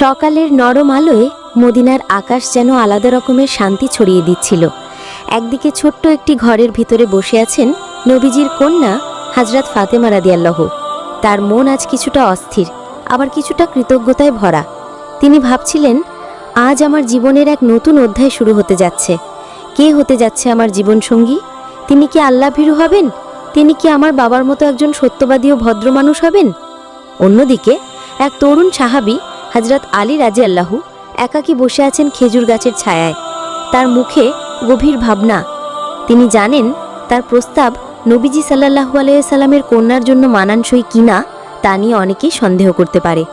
সকালের নরম আলোয় মদিনার আকাশ যেন আলাদা রকমের শান্তি ছড়িয়ে দিচ্ছিল। একদিকে ছোট্ট একটি ঘরের ভিতরে বসে আছেন নবীজির কন্যা হাজরাত ফাতেমা রাদিয়াল্লাহ। তার মন আজ কিছুটা অস্থির, আবার কিছুটা কৃতজ্ঞতায় ভরা। তিনি ভাবছিলেন, আজ আমার জীবনের এক নতুন অধ্যায় শুরু হতে যাচ্ছে। কে হতে যাচ্ছে আমার জীবনসঙ্গী? তিনি কি আল্লাহ ভীরু হবেন? তিনি কি আমার বাবার মতো একজন সত্যবাদী ও ভদ্র মানুষ হবেন? অন্যদিকে এক তরুণ সাহাবী হজরত আলী রাজে আল্লাহু একাকী বসে আছেন খেজুর গাছের ছায়ায়। তার মুখে গভীর ভাবনা। তিনি জানেন তার প্রস্তাব নবীজি সাল্লাহু আলাইসাল্লামের কন্যার জন্য মানানসই কিনা তা নিয়ে অনেকেই সন্দেহ করতে পারে।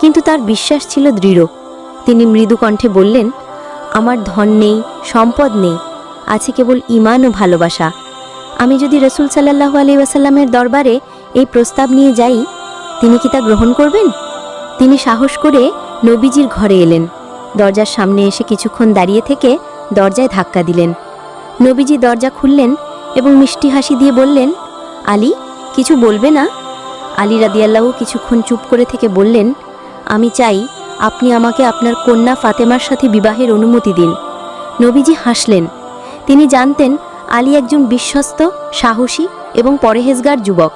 কিন্তু তার বিশ্বাস ছিল দৃঢ়। তিনি মৃদু কণ্ঠে বললেন, আমার ধন নেই, সম্পদ নেই, আছে কেবল ইমান ও ভালোবাসা। আমি যদি রসুল সাল্লাহু আলি ওয়াসাল্লামের দরবারে এই প্রস্তাব নিয়ে যাই, তিনি কি তা গ্রহণ করবেন? তিনি সাহস করে নবীজির ঘরে এলেন। দরজার সামনে এসে কিছুক্ষণ দাঁড়িয়ে থেকে দরজায় ধাক্কা দিলেন। নবীজি দরজা খুললেন এবং মিষ্টি হাসি দিয়ে বললেন, আলী, কিছু বলবে না? আলী রাদিয়াল্লাহু কিছুক্ষণ চুপ করে থেকে বললেন, আমি চাই আপনি আমাকে আপনার কন্যা ফাতেমার সাথে বিবাহের অনুমতি দিন। নবীজি হাসলেন। তিনি জানতেন আলী একজন বিশ্বস্ত, সাহসী এবং পরেহেজগার যুবক।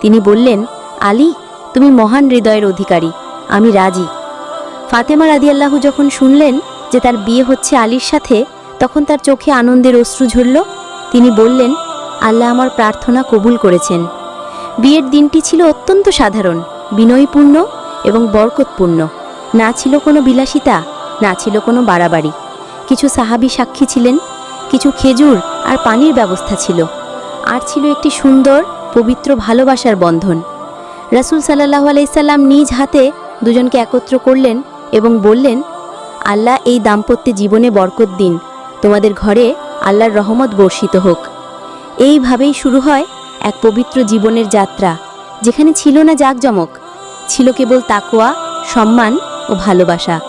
তিনি বললেন, আলী তুমি মহান হৃদয়ের অধিকারী, আমি রাজি। ফাতেমা রাদিয়াল্লাহু যখন শুনলেন যে তার বিয়ে হচ্ছে আলীর সাথে, তখন তার চোখে আনন্দের অশ্রু ঝরল। তিনি বললেন, আল্লাহ আমার প্রার্থনা কবুল করেছেন। বিয়ের দিনটি ছিল অত্যন্ত সাধারণ, বিনয়পূর্ণ এবং বরকতপূর্ণ। না ছিল কোনো বিলাসিতা, না ছিল কোনো বাড়াবাড়ি। কিছু সাহাবি সাক্ষী ছিলেন, কিছু খেজুর আর পানির ব্যবস্থা ছিল। আর ছিল একটি সুন্দর, পবিত্র ভালোবাসার বন্ধন। রাসূল সাল্লাহ আলাইসাল্লাম নিজ হাতে দুজনকে একত্র করলেন এবং বললেন, আল্লাহ এই দাম্পত্য জীবনে বরকত দিন। তোমাদের ঘরে আল্লাহর রহমত বর্ষিত হোক। এইভাবেই শুরু হয় এক পবিত্র জীবনের যাত্রা, যেখানে ছিল না জাঁকজমক, ছিল কেবল তাকোয়া সম্মান ও ভালোবাসা।